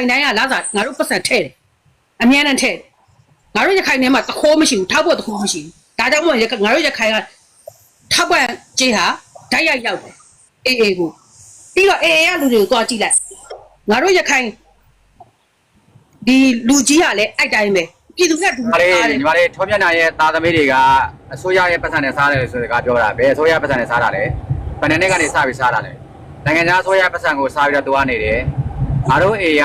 ခိုင်တိုင်းကလာစားငါတို့ပတ်စံထဲ့တယ်အမြဲတမ်းထဲ့တယ်ငါတို့ရခိုင်ထဲမှာတခိုးမရှိဘူးထောက်ဖို့တခိုးမရှိဘူးဒါကြောင့်မို့ရငါတို့ရခိုင်ကထောက်ပံ့ကြေးဟာဓာတ်ရိုက်ရောက်တယ်အေးအေးကိုပြီးတော့အေးအေးကလူတွေကိုသွားကြည့်လိုက်ငါတို့ရခိုင်ဒီလူကြီးကလည်းအဲ့တိုင်းပဲပြည်သူနဲ့တူညီမလေးညီမလေးထောမျက်နှာရဲ့သားသမီးတွေကအစိုးရရဲ့ပတ်စံနဲ့စားတယ်ဆိုတဲ့ကပြောတာဘယ်အစိုးရပတ်စံနဲ့စားတာလဲဘယ်နှစ်ကနေစပြီးစားတာလဲနိုင်ငံခြားအစိုးရပတ်စံကိုစားပြီးတော့တွားနေတယ် ငါတို့အေရ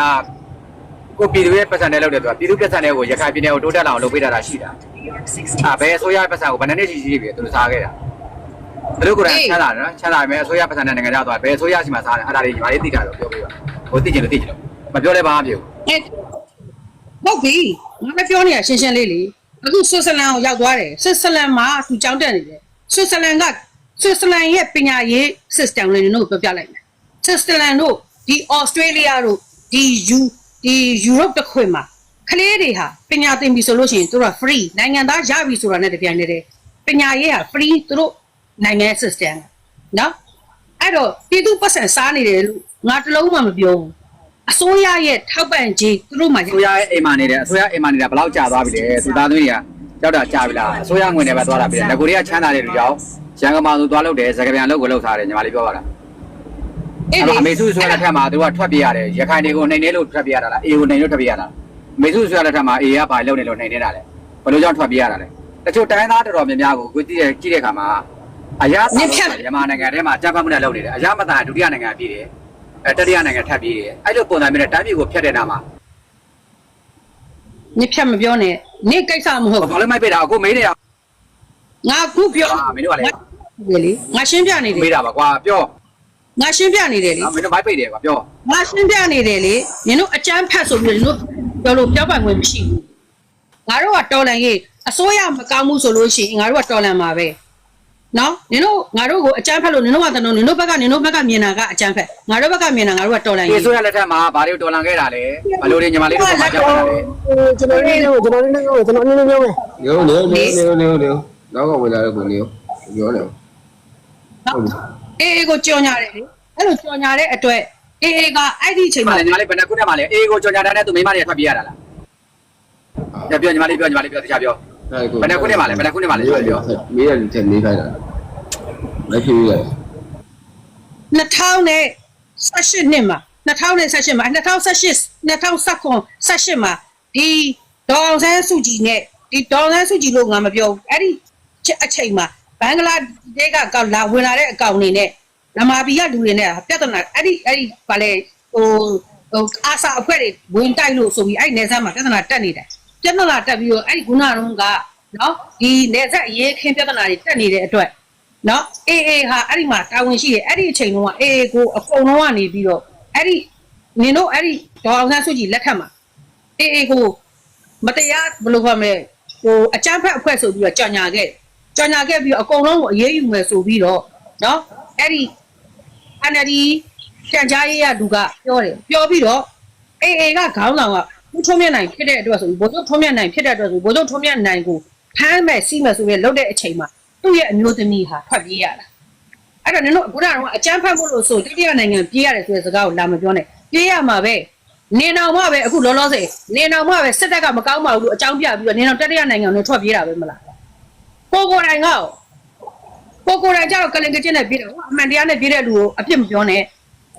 ကိုပြည်သူရဲ့ပတ်စံနဲ့လုပ်တယ်ဆိုတာပြည်သူပတ်စံတွေကိုရခိုင်ပြည်နယ်ကိုတိုးတက်လာအောင်လုပ်ပေးတာတာရှိတာအာဘယ်အစိုးရပတ်စံကိုဘယ်နှစ်ရှိရှိပြီသူတို့စားခဲ့တာဘယ်လိုကိုယ်တိုင်ချမ်းသာတယ်နော်ချမ်းသာမယ်အစိုးရပတ်စံနဲ့နိုင်ငံခြားသွားဘယ်အစိုးရရှိမှစားတယ်အဲ့ဒါတွေညီမလေးသိတာတော့ပြောပေးပါဟိုသိချင်လို့သိချင်လို့မပြောလဲဘာမှမပြောဘူးအဲ့ဟုတ်ပြီငါလည်းပြောနေတာရှင်းရှင်းလေးလေအခုဆွစ်ဇာလန်ကိုရောက်သွားတယ်ဆွစ်ဇာလန်မှာသူကြောင်းတက်နေတယ်ဆွစ်ဇာလန်ကဆွစ်ဇာလန်ရဲ့ပညာရေး system လေးတို့ပြောပြလိုက်မယ်ဆွစ်ဇာလန်တို့ ဒီ Australia တို့ဒီ U ဒီ Europe တစ်ခွင်မှာကလေးတွေဟာပညာသင်ပြီဆိုလို့ရှိရင်သူတို့က free နိုင်ငံသားရပြီဆိုတာနဲ့တပြိုင်တည်းတည်းပညာရေးဟာ free သူတို့နိုင်ငံ system နော်အဲ့တော့ပြည်သူပတ်စံစားနေတယ်လို့ငါတလုံးမှမပြောဘူးအစိုးရရဲ့ထောက်ပံ့ခြင်းသူတို့မှအစိုးရရဲ့အိမ်မာနေတယ်အစိုးရအိမ်မာနေတာဘယ်လောက်ကြာသွားပြီလဲသူသားသမီးတွေကကြောက်တာကြာပြီလားအစိုးရငွေနဲ့ပဲသွားတာပြီလားငကိုတွေကချမ်းသာတဲ့လူကြောင့်ရန်ကုန်မှာသူသွားလုပ်တယ်စကပြန်လုပ်ကိုလုပ်ထားတယ်ညီမလေးပြောပါလား အဲ့အဲ့ဒီတော့အမေစုဆိုတဲ့ထက်မှာသူကထွက်ပြေးရတယ်ရခိုင်တွေကိုနှိမ်နေလို့ထွက်ပြေးရတာလားအေကိုနှိမ်လို့ထွက်ပြေးရတာအမေစုဆိုတဲ့ထက်မှာအေကဘာလုပ်နေလို့နှိမ်နေတာလဲဘယ်လိုကြောင့်ထွက်ပြေးရတာလဲတချို့တိုင်းသားတော်တော်များများကိုကိုကြည့်တဲ့ကြည့်တဲ့ခါမှာအရာမြန်မာနိုင်ငံထဲမှာအကြမ်းဖက်မှုနဲ့လုပ်နေတယ်အရာမသာဒုတိယနိုင်ငံပြည်တယ်အဲတတိယနိုင်ငံထပ်ပြေးတယ်အဲ့လိုပုံစံမျိုးနဲ့တိုင်းပြည်ကိုဖျက်တဲ့နာမှာညဖြတ်မပြောနဲ့နေကိစ္စမဟုတ်ဘာလို့မိုက်ပေးတာအခုမေးနေတာငါခုပြောအာမင်းတို့ကလည်းလေလေငါရှင်းပြနေတမေးယ်တာပါကွာပြော ငါရှင်းပြနေတယ်လေနော်မင်းတို့မိုက်ပိတ်တယ်ကွာပြောငါရှင်းပြနေတယ်လေနင်တို့အကြမ်းဖက်ဆိုပြီးတော့ပြောလို့ပြောပိုင်ခွင့်မရှိဘူးငါတို့ကတော်လန်ရေးအစိုးရမကောင်းဘူးဆိုလို့ရှိရင်ငါတို့ကတော်လန်မှာပဲနော်နင်တို့ငါတို့ကိုအကြမ်းဖက်လို့နင်တို့ကတနုံနင်တို့ဘက်ကနင်တို့ဘက်ကမြင်တာကအကြမ်းဖက်ငါတို့ဘက်ကမြင်တာငါတို့ကတော်လန်ဒီရေးဆိုရလက်ထက်မှာဘာတွေတော်လန်ခဲ့တာလဲဘယ်လိုတွေညီမလေးတို့ကမှကြောက်တာလဲကျွန်တော်လေးကိုကျွန်တော်လေးကိုကျွန်တော်နည်းနည်းပြောမယ်နေဦးနေဦးနေဦးနေဦးနေဦးနောက်ကဝင်လာတဲ့ကိုနေဦးပြောနေဦးနော် အေးအေးကိုကြော်ညာတယ်လေအဲ့လိုကြော်ညာတဲ့အတွက်အေးအေးကအဲ့ဒီအချိန်ညီမမှာလေးညီမလေးဘယ်နှခုနဲ့မှလဲအေးကိုကြော်ညာတန်းနဲ့သူမိမတွေထွက်ပြေးရတာလားပြောပြောညီမလေးပြောညီမလေးပြောတခြားပြောဘယ်နှခုနဲ့မှလဲဘယ်နှခုနဲ့မှလဲပြောပြောမေးရတဲ့နေခိုင်းတာမဖြစ်ဘူးလေ2018နှစ်မှာ2018မှာ2018 2019 18မှာဒီဒေါ်အောင်ဆန်းစုကြည်နဲ့ဒီဒေါ်အောင်ဆန်းစုကြည်လို့ငါမပြောဘူးအဲ့ဒီအချိန်မှာ ဘင်္ဂလားဒေ့ရှ်ကကောက်လာဝင်လာတဲ့အကောင့်တွေနဲ့နမာဘီကလူတွေနဲ့ပြဿနာအဲ့ဒီအဲ့ဒီဘာလဲဟိုဟိုအာစာအဖွဲ့တွေဝင်တိုက်လို့ဆိုပြီးအဲ့ဒီနေဆက်မှာပြဿနာတက်နေတယ်ပြဿနာတက်ပြီးတော့အဲ့ဒီခုနတုန်းကနော်ဒီနေဆက်အရေးခင်းပြဿနာတွေတက်နေတဲ့အတွက်နော်အေးအေးဟာအဲ့ဒီမှာတာဝန်ရှိတယ်အဲ့ဒီအချိန်တုန်းကအေးအေးကိုအကုန်လုံးကနေပြီးတော့အဲ့ဒီနင်တို့အဲ့ဒီဒေါ်အောင်ဆန်းစုကြည်လက်ထက်မှာအေးအေးကိုမတရားဘယ်လိုခေါ်မလဲဟိုအကြမ်းဖက်အဖွဲ့ဆိုပြီးတော့ကြော်ညာခဲ့ ကြော်ညာခဲ့ပြီးတော့အကုန်လုံးကိုအရေးယူမယ်ဆိုပြီးတော့နော်အဲ့ဒီ NLD ကြံကြားရေးရလူကပြောတယ်ပြောပြီးတော့အေးအေးကခေါင်းဆောင်ကဦးထုံးမြတ်နိုင်ဖြစ်တဲ့အတွက်ဆိုပြီးဘိုးချုပ်ထုံးမြတ်နိုင်ဖြစ်တဲ့အတွက်ဆိုပြီးဘိုးချုပ်ထုံးမြတ်နိုင်ကိုဖမ်းမယ်စီးမယ်ဆိုပြီးလှုပ်တဲ့အချိန်မှာသူ့ရဲ့အမျိုးသမီးဟာထွက်ပြေးရတာအဲ့တော့နင်တို့အခုနကတော့အကြမ်းဖက်မှုလို့ဆိုတတိယနိုင်ငံပြေးရတယ်ဆိုတဲ့စကားကိုလာမပြောနဲ့ပြေးရမှာပဲနေအောင်မှပဲအခုလောလောဆယ်နေအောင်မှပဲစစ်တပ်ကမကောင်းပါဘူးလို့အကြောင်းပြပြီးတော့နေအောင်တတိယနိုင်ငံကိုထွက်ပြေးတာပဲမလား ကိုကိုတိုင်ကကိုကိုတိုင်ကျတော့ကလင်ကချင်းနဲ့ပြေးတယ်ဟိုအမှန်တရားနဲ့ပြေးတဲ့လူကိုအပြစ်မပြောနဲ့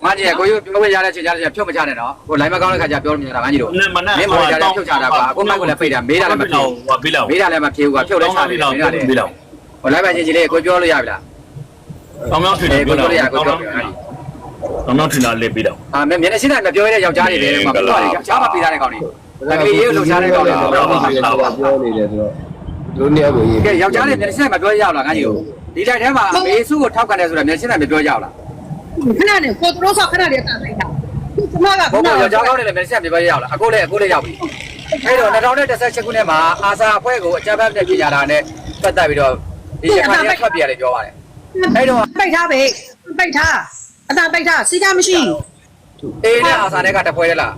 ငါကြီးကိုပြောခွင့်ရတဲ့ချိန်ကြတဲ့ဖြုတ်မချနဲ့နော်ကိုလိုင်းမကောင်းတဲ့ခါကျပြောလို့မရတာငါကြီးတို့နဲ့မနဲ့မင်းမကြတဲ့ဖြုတ်ချတာကွာကိုမိုက်ကိုလည်းပိတ်တာမေးတာလည်းမဖြေဟိုပေးလောက်မေးတာလည်းမဖြေဘူးကွာဖြုတ်လည်းချတယ်ပေးလောက်မေးတာလည်းပေးလောက်ဟိုလိုင်းမချင်းကြီးလေးကိုပြောလို့ရပြီလားတောင်းတောင်းထင်အေးတယ်ကိုပြောပြောလောက်လို့ရကိုတောင်းပြောတောင်းပြောတောင်းတောင်းထင်တာလေးပေးလောက်အာမင်းမျက်နှာရှင်းတာမပြောရတဲ့ယောက်ျားတွေလည်းမပြောရချားမပေးတာတဲ့ကောင်တွေတကယ်ရေးလှုပ်ရှားတဲ့ကောင်တွေဆိုတော့ပြောနေတယ်ဆိုတော့ လူနေကိုရေးကဲယောက်ျားတွေမျက်နှာရှင်းမပြောရအောင်လားငါကြီးတို့ဒီတိုင်းထဲမှာအမေစုကိုထောက်ခံတယ်ဆိုတော့မျက်နှာရှင်းတာမပြောရအောင်လားခဏနဲ့ကိုတို့ဆောက်ခဏလေးအတားလိုက်တာကျမကဘုံဘုံယောက်ျားကောင်းတယ်လည်းမျက်နှာရှင်းမပြောရအောင်လားအခုလည်းအခုလည်းရောက်ပြီအဲ့တော့2018ခုနှစ်မှာအာစာအဖွဲ့ကိုအကြမ်းဖက်တဲ့ပြည်ညာတာနဲ့ပတ်သက်ပြီးတော့ဒီရခိုင်ရဲ့ထွက်ပြေးရတယ်ပြောပါတယ်အဲ့တော့ပိတ်ထားပဲပိတ်ထားအတားပိတ်ထားစီကမရှိအေးနဲ့အာစာနဲ့ကတပွဲလား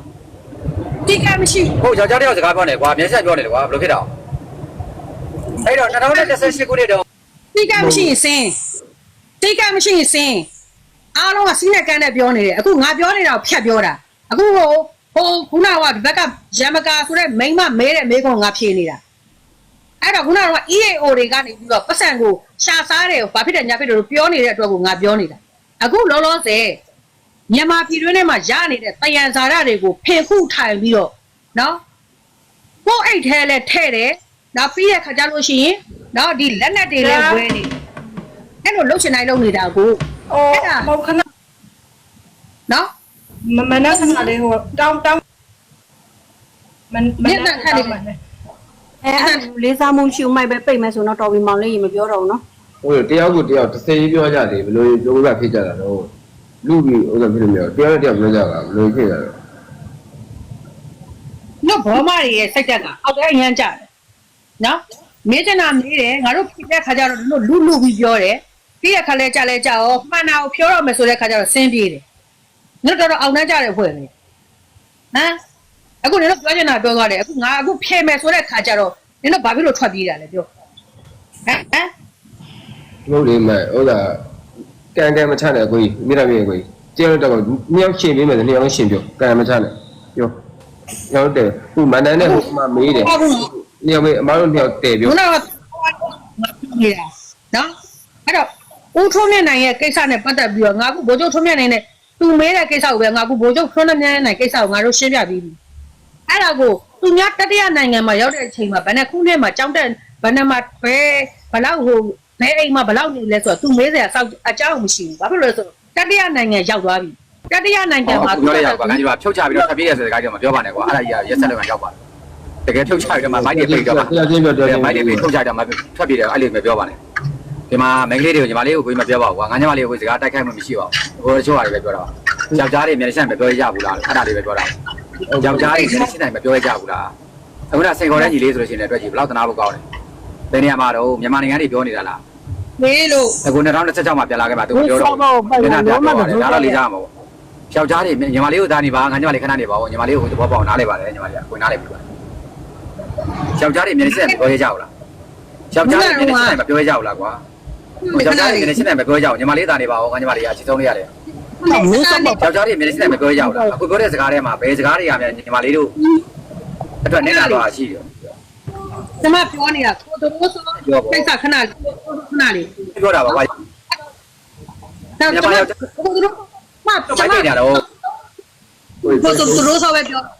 စီကမရှိဟုတ်ယောက်ျားတယောက်စကားပြောနေကွာမျက်စိပြောနေတယ်ကွာဘယ်လိုဖြစ်တော့ အဲ့တော့2018ခုနှစ်တော့စီကမရှိရင်စင်းစီကမရှိရင်စင်းအားလုံးကစီးနဲ့ကန်းနဲ့ပြောနေတယ်အခုငါပြောနေတာကိုဖြတ်ပြောတာအခုဟိုဟဟိုခုနကဒီဘက်ကရမကာဆိုတဲ့မိန်းမမဲတဲ့မိကုံငါဖြေနေတာအဲ့တော့ခုနက EAO တွေကနေပြီးတော့ပတ်စံကိုရှာစားတယ်ဘာဖြစ်တယ်ညာဖြစ်တယ်လို့ပြောနေတဲ့အတွက်ကိုငါပြောနေတာအခုလောလောဆယ်မြန်မာပြည်တွင်းထဲမှာရနေတဲ့တယံဇာရတွေကိုဖင်ခုထိုင်ပြီးတော့နော်ကိုယ့်အိတ်ထဲလဲထဲ့တယ် နောက်ပြီးတဲ့ခါကျလို့ရှိရင်နော်ဒီလက်နက်တွေလဲဝဲနေအဲ့လိုလှုပ်ရှင်တိုင်းလုပ်နေတာကိုအော်အဲ့ဒါမဟုတ်ခဏနော်မမနက်ခဏလေးဟိုတောင်းတောင်းမန်မမျက်နနှာက်ခက်နေတောင်းတယ်မယ်အဲအဲ့လေးစားမှုရှိဦးမိုက်ပဲပိတ်မယ်ဆိုတော့တော်ပြီမောင်လေးရေမပြောတော့ဘူးနော်ဟိုတယောက်ကိုတယောက်တစ်စိပြောကြတယ်ဘယ်လိုပြောကဖြစ်ကြတာတော့လူကြီးဥစ္စာဖြစ်လို့မရတယောက်နဲ့တယောက်ပြောကြတာဘယ်လိုဖြစ်ရလဲနော်ဘောမတွေရဲ့စိတ်တက်ကအောက်ထဲအရမ်းကြတယ် နော်မင်းကျနာမေးတယ်ငါတို့ဖြစ်တဲ့ခါကျတော့တို့လူလူပြီးပြောတယ်ပြီးတဲ့ခါလဲကြလဲကြရောမှန်တာကိုပြောရမယ်ဆိုတဲ့ခါကျတော့ဆင်းပြေးတယ်တို့တော်တော်အောင်နှမ်းကြတယ်ဖွဲ့ပဲဟမ်အခုနင်တို့ပြောချင်တာပြောသွားတယ်အခုငါအခုဖယ်မယ်ဆိုတဲ့ခါကျတော့နင်တို့ဘာဖြစ်လို့ထွက်ပြေးတာလဲပြောဟမ်ဟမ်ဟုတ်တယ်မဲ့ဥစ္စာကန်ကန်မချနဲ့ကိုကြီးမိရမြေကိုကြီးတယောက်တော့မြောက်ရှင်ပေးမယ်နှစ်ယောက်ရှင်ပြောကန်မချနဲ့ပြောဟုတ်တယ်ခုမန္တန်နဲ့ဟိုမှာမေးတယ် ဟုတ်ဘူးနော်နှစ်ယောက်မေးအမားတို့နှစ်ယောက်တည်ပြောခုနကနေတာနော်အဲ့တော့ဦးထွန်းမြင့်နိုင်ရဲ့ကိစ္စနဲ့ပတ်သက်ပြီးတော့ငါကဗိုလ်ချုပ်ထွန်းမြင့်နိုင်နဲ့သူမေးတဲ့ကိစ္စကိုပဲငါကဗိုလ်ချုပ်ထွန်းမြင့်နိုင်ကိစ္စကိုငါတို့ရှင်းပြပြီးပြီအဲ့ဒါကိုသူများတတိယနိုင်ငံမှာရောက်တဲ့အချိန်မှာဘယ်နဲ့ခုနှစ်မှာကြောင်းတက်ဘယ်နဲ့မှာဘယ်ဘလောက်ဟိုဘယ်အိမ်မှာဘလောက်နေလဲဆိုတော့သူမေးစရာစောက်အကြောင်းမရှိဘူးဘာဖြစ်လို့လဲဆိုတော့တတိယနိုင်ငံရောက်သွားပြီတတိယနိုင်ငံမှာပြောလိုက်ရပါခင်ဗျာဖြုတ်ချပြီးတော့ဖျက်ပြည့်ရဆိုတဲ့ကားကြောင့်မပြောပါနဲ့ကွာအဲ့ဒါကြီးကရက်ဆက်လို့ရောက်ပါတ ကယ်ဖြုတ်ချပြီးတော့မိုက်တွေပိတ်တော့ပါတယောက်ချင်းပြောတယောက်ချင်းမိုက်တွေပိတ်ဖြုတ်ချတော့မှထွက်ပြေးတယ်အဲ့လိုမပြောပါနဲ့ဒီမှာမင်္ဂလေးတွေကိုညီမလေးကိုကိုကြီးမပြောပါဘူးကွာငါညီမလေးကိုစကားတိုက်ခိုက်မှမရှိပါဘူးဟိုတချို့ဟာတွေပဲပြောတာပါယောက်ျားတွေမျက်နှာမပြောရဘူးလားအဲ့ဒါတွေပဲပြောတာယောက်ျားတွေမျက်နှာရှင်းတိုင်းမပြောရကြဘူးလားအခုနစိန်ခေါ်တဲ့ညီလေးဆိုလို့ရှိရင်လည်းအတွက်ကြီးဘယ်လောက်တနာဖို့ကောင်းလဲဘယ်နေရာမှာတော့မြန်မာနိုင်ငံတွေပြောနေတာလားမေးလို့အခု2016မှာပြန်လာခဲ့မှာသူပြောတော့မျက်နှာပြပြောတယ်ဒါတော့လေးကြမှာပေါ့ယောက်ျားတွေညီမလေးကိုသားနေပါငါညီမလေးခဏနေပါဦးညီမလေးကိုသဘောပေါက်နားလဲပါတယ်ညီမလေးကကိုနားလဲပြီပါ ယောက်ျားတွေမျက်နှာရှင်းတိုင်းမပြောရကြဘူးလားယောက်ျားတွေမျက်နှာရှင်းတိုင်းမပြောရကြဘူးလားကွာယောက်ျားတွေမျက်နှာရှင်းတိုင်းမပြောကြဘူးညီမလေးသားနေပါဦးငါညီမလေးကအချစ်ဆုံးလေးရတယ်မင်းစမောယောက်ျားတွေမျက်နှာရှင်းတိုင်းမပြောကြဘူးလားအခုပြောတဲ့စကားထဲမှာဘယ်စကားတွေကများညီမလေးတို့အတွက်နည်းနာတော့ရှိတယ်ကျမပြောနေတာကိုတို့ဆိုကိစ္စခဏလေးခဏလေးပြောတာပါကွာတော့ကျမကိုတို့မတော့ကျမိုက်မနေကြတော့ကိုတို့တို့ဆိုပဲပြောတ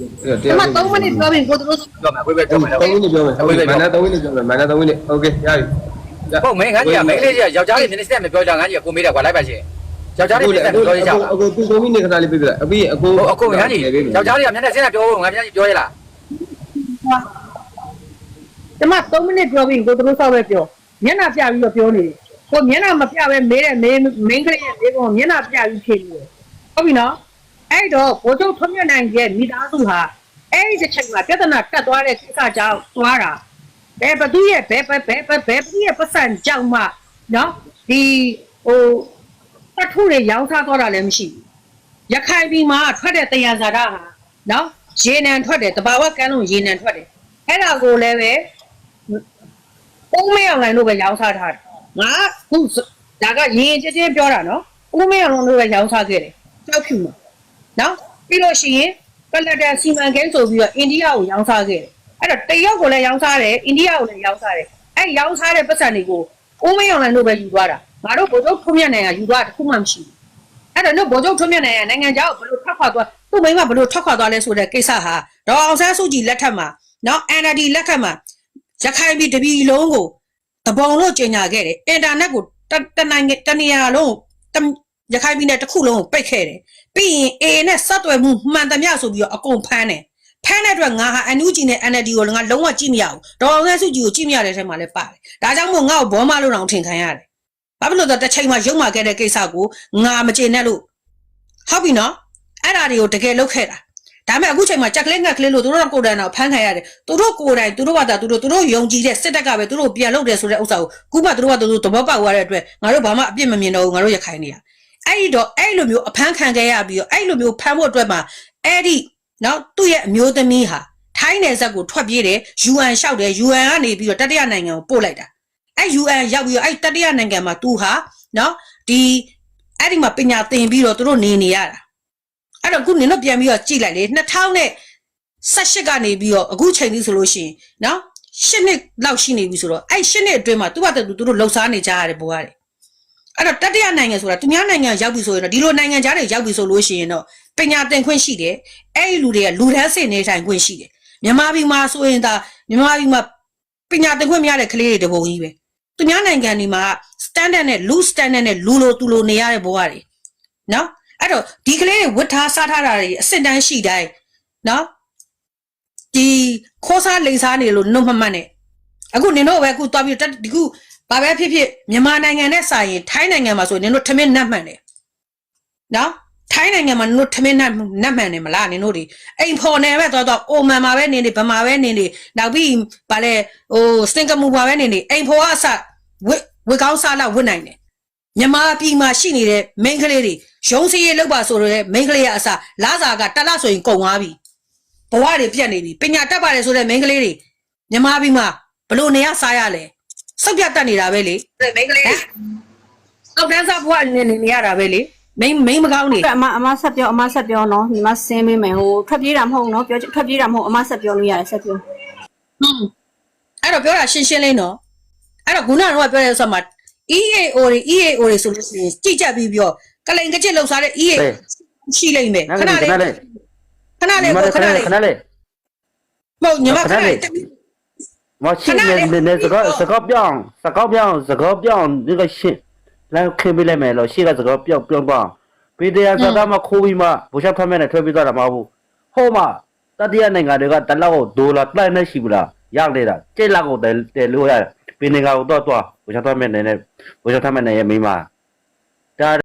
ကျ ယောက် မ ချင်း 3မိနစ်ပြောပြီးကိုတို့ ပြောမှာကိုပဲပြောမှာ 3မိနစ်ပြောမယ်ဟုတ်ပြီမန္တန်3မိနစ်ပြောမယ်မန္တန်3မိနစ်โอเคရပြီ ဟုတ်မင်းငါကြီးကမင်းလေးကြီးကယောက်ျားတွေမျက်နှာရှင်းတိုင်းမပြောကြငါကြီးကကိုမေးတယ်ကွာလိုက်ပါရှင်ယောက်ျားတွေမျက်နှာရှင်းတိုင်းမပြောရကြဘူး အခုသူ3မိနစ်ခဏလေးပြပြလိုက်အပြီးအခု ဟုတ်အခုငါကြီးယောက်ျားတွေကမျက်နှာရှင်းတိုင်းပြောဖို့ငါမျက်နှာပြောရလား ကျမ3မိနစ်ပြောပြီးကိုတို့ဆိုပဲပြောမျက်နှာပြပြီးတော့ပြောနေတယ်ကိုမျက်နှာမပြပဲမေးတဲ့မေးမင်းကလေးရဲ့မေးကောင်မျက်နှာပြပြီးဖြေနေတယ်ဟုတ်ပြီနော် အဲ့တော့ဘိုးချုပ်ထွန်းမြတ်နိုင်ရဲ့မိသားစုဟာအဲ့ဒီတစ်ချိန်မှာပြဿနာတက်သွားတဲ့ကိစ္စကြောင့်သွားတာဘယ်ဘသူရဲ့ဘယ်ဘယ်ဘယ်ဘယ်ဘယ်သူရဲ့ပတ်စံကြောင့်မှနော်ဒီဟိုတထုတွေရောင်းစားသွားတာလည်းမရှိဘူးရခိုင်ပြည်မှာထွက်တဲ့တရားဇာတာဟာနော်ရေနံထွက်တယ်တဘာဝကန်းလုံးရေနံထွက်တယ်အဲ့ဒါကိုလည်းပဲဦးမေအောင်လိုင်းတို့ပဲရောင်းစားထားတယ်ငါခုဒါကရင်ချင်းချင်းပြောတာနော်ဦးမေအောင်လိုင်းတို့ပဲရောင်းစားခဲ့တယ်ကြောက်ဖြူမှာ နော်ပြီးလို့ရှိရင်ပလက်တန်စီမံကိန်းဆိုပြီးတော့အိန္ဒိယကိုရောင်းစားခဲ့တယ်အဲ့တော့တရုတ်ကိုလည်းရောင်းစားတယ်အိန္ဒိယကိုလည်းရောင်းစားတယ်အဲ့ရောင်းစားတဲ့ပတ်စံတွေကိုဦးမေအောင်လိုင်းတို့ပဲယူသွားတာငါတို့ဘိုလ်ချုပ်ထုံးမြတ်နိုင်ကယူသွားတာတစ်ခုမှမရှိဘူးအဲ့တော့ဗိုလ်ချုပ်ထွန်းမြတ်နိုင်ရနိုင်ငံခြားကိုဘယ်လိုထွက်ခွာသွားသူ့မိန်းမဘယ်လိုထွက်ခွာသွားလဲဆိုတဲ့ကိစ္စဟာဒေါ်အောင်ဆန်းစုကြည်လက်ထက်မှာနော် NLD လက်ထက်မှာရခိုင်ပြည်တပြည်လုံးကိုတပုံလို့ကြေညာခဲ့တယ်အင်တာနက်ကိုတတနိုင်ငံတနေရာလုံးတရခိုင်ပြည်နယ်တစ်ခုလုံးကိုပိတ်ခဲ့တယ် ပြီးရင် A နဲ့ဆက်သွယ်မှုမှန်သမျှဆိုပြီးတော့အကုန်ဖမ်းတယ်ဖမ်းတဲ့အတွက်ငါဟာ NUG နဲ့ NLD ကိုငါလုံးဝကြည့်မရဘူးဒေါ်အောင်ဆန်းစုကြည်ကိုကြည့်မရတဲ့ထဲမှာလည်းပါတယ်ဒါကြောင့်မို့ငါ့ကိုဘောမလို့တောင်ထင်ခံရတယ်ဘာဖြစ်လို့လဲဆိုတော့တစ်ချိန်မှာရုံမာခဲ့တဲ့ကိစ္စကိုငါမကျေနပ်လို့ဟုတ်ပြီနော်အဲ့ဒါတွေကိုတကယ်လုပ်ခဲ့တာဒါပေမဲ့အခုချိန်မှာကြက်ကလေးငက်ကလေးလို့သူတို့ကကိုယ်တိုင်တော့ဖမ်းခံရတယ်သူတို့ကိုယ်တိုင်သူတို့ကတာသူတို့သူတို့ယုံကြည်တဲ့စစ်တပ်ကပဲသူတို့ပြန်လုပ်တယ်ဆိုတဲ့ဥစ္စာကိုခုမှသူတို့ကသူတို့သဘောပေါက်သွားတဲ့အတွက်ငါတို့ဘာမှအပြစ်မမြင်တော့ဘူးငါတို့ရခိုင်နေရ အဲ့ဒီတော့အဲ့လိုမျိုးအဖမ်းခံခဲ့ရပြီးတော့အဲ့လိုမျိုးဖမ်းဖို့အတွက်မှာအဲ့ဒီနော်သူ့ရဲ့အမျိုးသမီးဟာထိုင်းနယ်စပ်ကိုထွက်ပြေးတယ် UN လျှောက်တယ် UN ကနေပြီးတော့တတိယနိုင်ငံကိုပို့လိုက်တာအဲ့ UN ရောက်ပြီးတော့အဲ့တတိယနိုင်ငံမှာသူဟာနော်ဒီအဲ့ဒီမှာပညာသင်ပြီးတော့သူတို့နေနေရတာအဲ့တော့ခုနင်တို့ပြန်ပြီးတော့ကြည့်လိုက်လေ2018ကနေပြီးတော့အခုချိန်ကြီးဆိုလို့ရှိရင်နော်ရှစ်နှစ်လောက်ရှိနေပြီဆိုတော့အဲ့ရှစ်နှစ်အတွင်းမှာသူ့ဘာတူသူတို့လှုပ်ရှားနေကြရတယ်ဘွားတယ် အဲ့တော့တတိယနိုင်ငံဆိုတာသူများနိုင်ငံရောက်ပြီဆိုရင်တော့ဒီလိုနိုင်ငံခြားတွေရောက်ပြီဆိုလို့ရှိရင်တော့ပညာသင်ခွင့်ရှိတယ်အဲ့ဒီလူတွေကလူတန်းစင်နေထိုင်ခွင့်ရှိတယ်မြန်မာပြည်မှာဆိုရင်ဒါမြန်မာပြည်မှာပညာသင်ခွင့်မရတဲ့ကလေးတွေတပုံကြီးပဲသူများနိုင်ငံတွေမှာ standard နဲ့လူ standard နဲ့လူလိုသူလိုနေရတဲ့ဘဝတွေနော်အဲ့တော့ဒီကလေးတွေဝတ်ထားစားထားတာတွေအစစ်တန်းရှိတိုင်းနော်ဒီခိုးစားလိန်စားနေလို့နှုတ်မမှတ်နဲ့အခုနင်တို့ပဲအခုသွားပြီးတက်ဒီခု ဘာပဲဖြစ်ဖြစ်မြန်မာနိုင်ငံနဲ့စာရင်ထိုင်းနိုင်ငံမှာဆိုရင်နင်တို့ထမင်းနတ်မှန်တယ်နော်ထိုင်းနိုင်ငံမှာနင်တို့ထမင်းနတ်နတ်မှန်တယ်မလားနင်တို့ဒီအိမ်ဖော်နေပဲတော့တော့အိုမန်မှာပဲနေနေဗမာပဲနေနေနောက်ပြီးဗာလဲဟိုစင်ကာပူမှာပဲနေနေအိမ်ဖော်ကအစဝစ်ဝစ်ကောင်းစားလောက်ဝစ်နိုင်တယ်မြန်မာပြည်မှာရှိနေတဲ့ main ကလေးတွေရုံးစည်းရေးလောက်ပါဆိုတော့ main ကလေးကအစလာစာကတက်လဆိုရင်ကုန်သွားပြီဘဝတွေပြတ်နေပြီပညာတတ်ပါတယ်ဆိုတဲ့ main ကလေးတွေမြန်မာပြည်မှာဘလို့နေရစားရလဲ စောက်ပြတ်တတ်နေတာပဲလေ main ကလေးတွေအောက်တန်းစားဘဝနေနေရတာပဲလေ main main မကောင်းနေအဲ့အမအမဆက်ပြောအမဆက်ပြောနော်ညီမဆင်းပေးမယ်ဟိုထွက်ပြေးတာမဟုတ်နော်ပြောထွက်ပြေးတာမဟုတ်အမဆက်ပြောလို့ရတယ်ဆက်ပြောဟွန်းအဲ့တော့ပြောတာရှင်းရှင်းလေးနော်အဲ့တော့ခုနကတော့ပြောတဲ့ဆိုမှာ EAO တွေ EAO တွေဆိုလို့ရှိရင်ကြိကြပ်ပြီးပြောကလိန်ကကြစ်လှုပ်ရှားတဲ့ EAO ရှိလိမ့်မယ်ခဏလေးခဏလေးခဏလေးခဏလေးမဟုတ်ညီမခဏလေး မရှိနေနေစကားစကားပြောင်းစကားပြောင်းစကားပြောင်းဒီကရှင်းလာခင်ပြလိုက်မယ်လို့ရှေ့ကစကားပြောင်းပြောင်းပါပေတရားစကားမခိုးပြီးမှဘူချက်ဖတ်မဲ့နဲ့ထွက်ပြီးသွားတာမဟုတ်ဘူးဟိုမှာတတိယနိုင်ငံတွေကတလောက်ကိုဒေါ်လာတိုက်နေရှိဘူးလားရောက်နေတာကျိတ်လောက်ကိုတယ်လို့ရတယ်ပေနေကတော့တော့တော့ဘူချက်ဖတ်မဲ့နဲ့ဘူချက်ဖတ်မဲ့နဲ့ရဲ့မိမဒါ